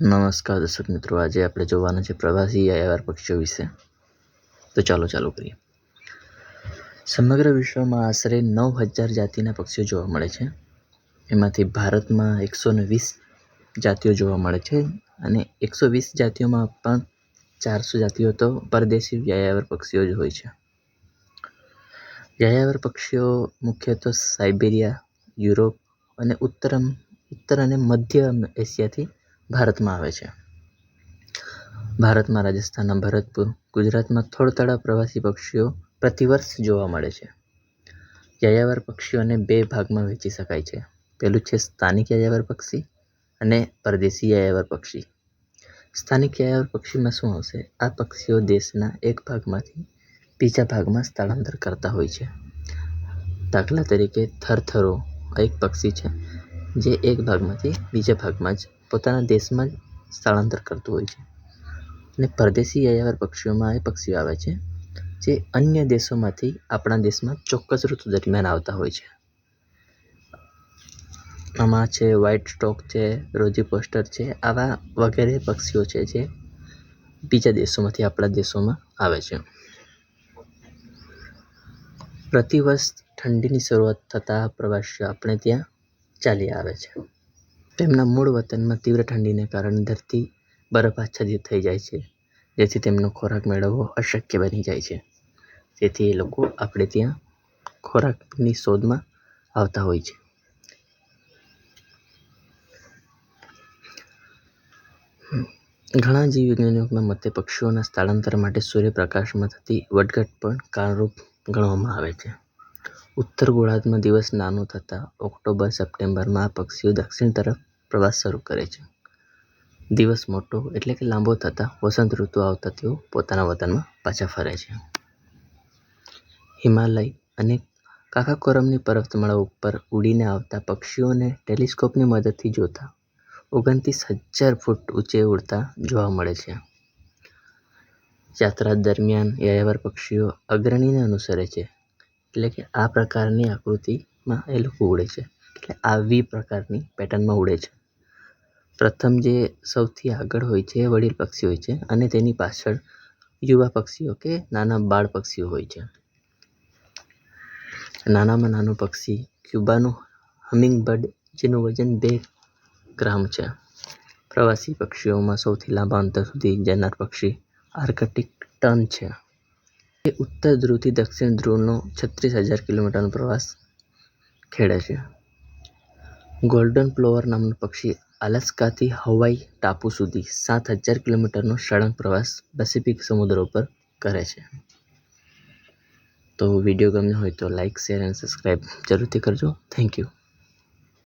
નમસ્કાર, દર્શક મિત્રો. આજે આપણે જોવાના છે પ્રવાસી યાયાવર પક્ષીઓ વિશે. તો ચાલો, ચાલુ કરીએ. સમગ્ર વિશ્વમાં આશરે નવ હજાર જાતિના પક્ષીઓ જોવા મળે છે. એમાંથી ભારતમાં એકસો ને વીસ જાતિઓ જોવા મળે છે અને એકસો વીસ જાતિઓમાં પણ ચારસો જાતિઓ તો પરદેશી યાયાવર પક્ષીઓ જ હોય છે. યાયાવર પક્ષીઓ મુખ્યત્વે સાઇબેરિયા, યુરોપ અને ઉત્તર ઉત્તર અને મધ્ય એશિયાથી ભારતમાં આવે છે. ભારતમાં રાજસ્થાનના ભરતપુર, ગુજરાતમાં થોળતળા પ્રવાસી પક્ષીઓ પ્રતિવર્ષ જોવા મળે છે. યાયાવર પક્ષીઓને બે ભાગમાં વહેંચી શકાય છે. પહેલું છે સ્થાનિક યાયાવર પક્ષી અને પરદેશી યાયાવર પક્ષી. સ્થાનિક યાયાવર પક્ષીમાં શું આવશે? આ પક્ષીઓ દેશના એક ભાગમાંથી બીજા ભાગમાં સ્થળાંતર કરતા હોય છે. દાખલા તરીકે થરથરો એક પક્ષી છે, જે એક ભાગમાંથી બીજા ભાગમાં જ પોતાના દેશમાં જ સ્થળાંતર કરતું હોય છે. અને પરદેશી યાયાવર પક્ષીઓમાં એ પક્ષીઓ આવે છે, જે અન્ય દેશોમાંથી આપણા દેશમાં ચોક્કસ ઋતુ દરમિયાન આવતા હોય છે. આમાં છે વ્હાઇટ સ્ટોક છે, રોજી પોસ્ટર છે, આવા વગેરે પક્ષીઓ છે જે બીજા દેશોમાંથી આપણા દેશોમાં આવે છે. પ્રતિવર્ષ ઠંડીની શરૂઆત થતાં પ્રવાસીઓ આપણે ત્યાં ચાલી આવે છે. તેમના મૂળ વતનમાં તીવ્ર ઠંડીને કારણે ધરતી બરફ આચ્છાદિત થઈ જાય છે, જેથી તેમનો ખોરાક મેળવવો અશક્ય બની જાય છે. તેથી એ લોકો આપણે ત્યાં ખોરાકની શોધમાં આવતા હોય છે. ઘણા જીવ વિજ્ઞાનીઓના મતે પક્ષીઓના સ્થળાંતર માટે સૂર્યપ્રકાશમાં થતી વધઘટ પણ કારણરૂપ ગણવામાં આવે છે. ઉત્તર ગોળાર્ધમાં દિવસ નાનો થતાં ઓક્ટોબર સપ્ટેમ્બરમાં આ પક્ષીઓ દક્ષિણ તરફ પ્રવાસ શરૂ કરે છે. દિવસ મોટો એટલે કે લાંબો થતાં વસંત ઋતુ આવતાં તેઓ પોતાના વતનમાં પાછા ફરે છે. હિમાલય અને કાકાકોરમની પર્વતમાળા ઉપર ઉડીને આવતા પક્ષીઓને ટેલિસ્કોપની મદદથી જોતાં ઓગણત્રીસ હજાર ફૂટ ઊંચે ઉડતા જોવા મળે છે. યાત્રા દરમિયાન યાયાવર પક્ષીઓ અગ્રણીને અનુસરે છે એટલે કે આ પ્રકારની આકૃતિમાં એ લોકો ઉડે છે. એટલે આવી પ્રકારની પેટર્નમાં ઉડે છે. પ્રથમ જે સૌથી આગળ હોય છે એ વડીલ પક્ષી હોય છે અને તેની પાછળ યુવા પક્ષીઓ કે નાના બાળ પક્ષીઓ હોય છે. નાનામાં નાનું પક્ષી ક્યુબાનું હમિંગબર્ડ, જેનું વજન બે ગ્રામ છે. પ્રવાસી પક્ષીઓમાં સૌથી લાંબા અંતર સુધી જનાર પક્ષી આર્કટિક ટન છે. એ ઉત્તર ધ્રુવથી દક્ષિણ ધ્રુવનો છત્રીસ હજાર કિલોમીટરનો પ્રવાસ ખેડે છે. ગોલ્ડન પ્લોવર નામનું પક્ષી અલાસ્કાથી હવાઈ ટાપુ સુધી સાત હજાર કિલોમીટરનો સળંગ પ્રવાસ પેસિફિક સમુદ્ર ઉપર કરે છે. તો વીડિયો ગમ્યો હોય તો લાઇક શેર અને સબસ્ક્રાઈબ જરૂરથી કરજો. Thank you